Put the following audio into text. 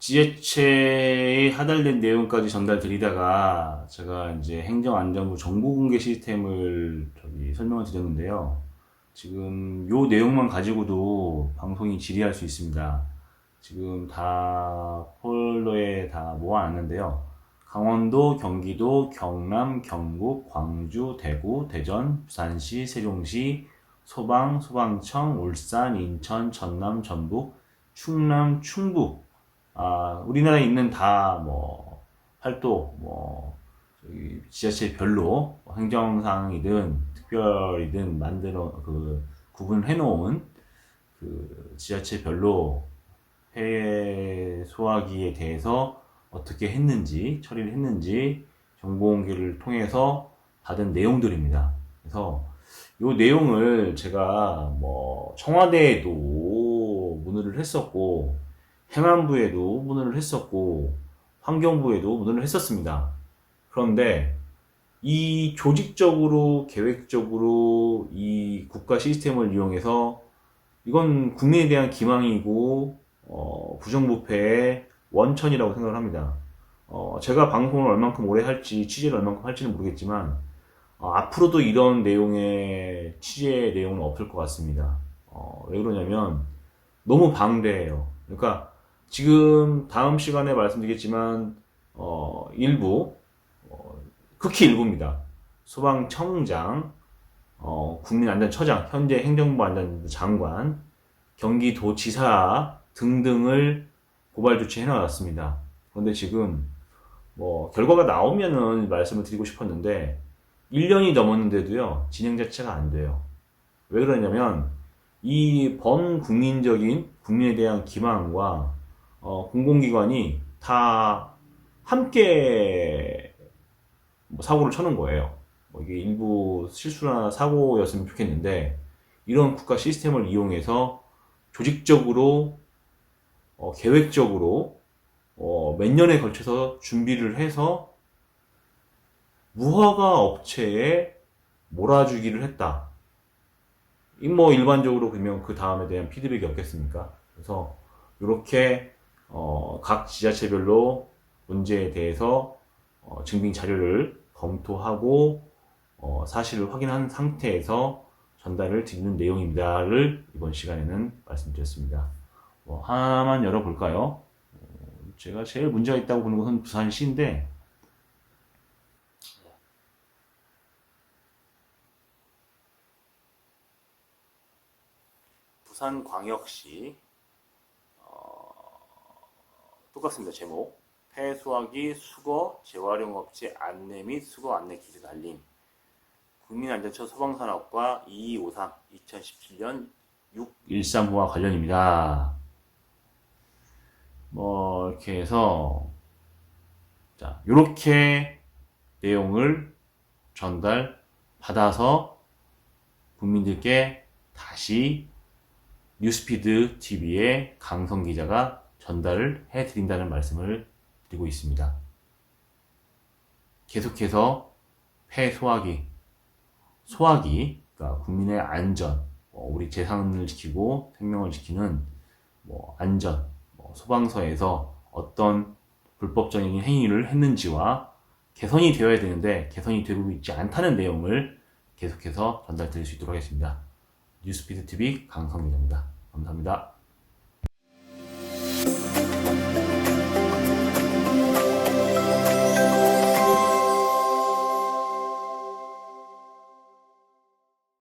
지자체에 하달된 내용까지 전달드리다가 제가 이제 행정안전부 정보공개 시스템을 저기 설명을 드렸는데요. 지금 요 내용만 가지고도 방송이 질의할 수 있습니다. 지금 다 폴더에 다 모아놨는데요. 강원도, 경기도, 경남, 경북, 광주, 대구, 대전, 부산시, 세종시, 소방, 소방청, 울산, 인천, 전남, 전북, 충남, 충북, 아, 우리나라에 있는 다뭐 팔도 뭐 저기 지자체별로 행정상이든 특별이든 만들어 그 구분해 놓은 그 지자체별로 해외 소화기에 대해서 어떻게 했는지 처리를 했는지 정보 공개를 통해서 받은 내용들입니다. 그래서 이 내용을 제가 뭐 청와대에도 문의를 했었고 행안부에도 문의를 했었고 환경부에도 문의를 했었습니다. 그런데 이 조직적으로 계획적으로 이 국가 시스템을 이용해서 이건 국민에 대한 기망이고 어, 부정부패의 원천이라고 생각을 합니다. 어, 제가 방송을 얼만큼 오래 할지 취재를 얼만큼 할지는 모르겠지만 어, 앞으로도 이런 내용의 취재 내용은 없을 것 같습니다. 어, 왜 그러냐면 너무 방대해요. 그러니까 지금 다음 시간에 말씀드리겠지만 어, 일부 어, 극히 일부입니다. 소방청장, 어, 국민안전처장, 현재 행정부 안전부 장관, 경기도지사 등등을 고발 조치해 나왔습니다. 그런데 지금 뭐 결과가 나오면은 말씀을 드리고 싶었는데 1년이 넘었는데도요 진행 자체가 안 돼요. 왜 그러냐면 이 범국민적인 국민에 대한 기망과 어, 공공기관이 다 함께 뭐 사고를 쳐는 거예요. 뭐 이게 일부 실수나 사고였으면 좋겠는데 이런 국가 시스템을 이용해서 조직적으로 어, 계획적으로 어, 몇 년에 걸쳐서 준비를 해서 무허가 업체에 몰아주기를 했다. 이뭐 일반적으로 그러면 그 다음에 대한 피드백이 없겠습니까? 그래서 이렇게 어, 각 지자체별로 문제에 대해서 어, 증빙 자료를 검토하고 어, 사실을 확인한 상태에서 전달을 드리는 내용입니다를 이번 시간에는 말씀드렸습니다. 뭐 하나만 열어볼까요? 어, 제가 제일 문제가 있다고 보는 것은 부산시인데 부산광역시 어, 똑같습니다. 제목 폐수화기 수거 재활용 업체 안내 및 수거 안내 기준 알림 국민안전처 소방산업과 2253 2017년 6135와 관련입니다. 뭐 이렇게 해서 자 이렇게 내용을 전달 받아서 국민들께 다시 뉴스피드 TV의 강성 기자가 전달을 해 드린다는 말씀을 드리고 있습니다. 계속해서 폐 소화기, 소화기, 그러니까 국민의 안전, 뭐 우리 재산을 지키고 생명을 지키는 뭐 안전, 뭐 소방서에서 어떤 불법적인 행위를 했는지와 개선이 되어야 되는데 개선이 되고 있지 않다는 내용을 계속해서 전달 드릴 수 있도록 하겠습니다. 뉴스피드 TV 강성민입니다. 감사합니다.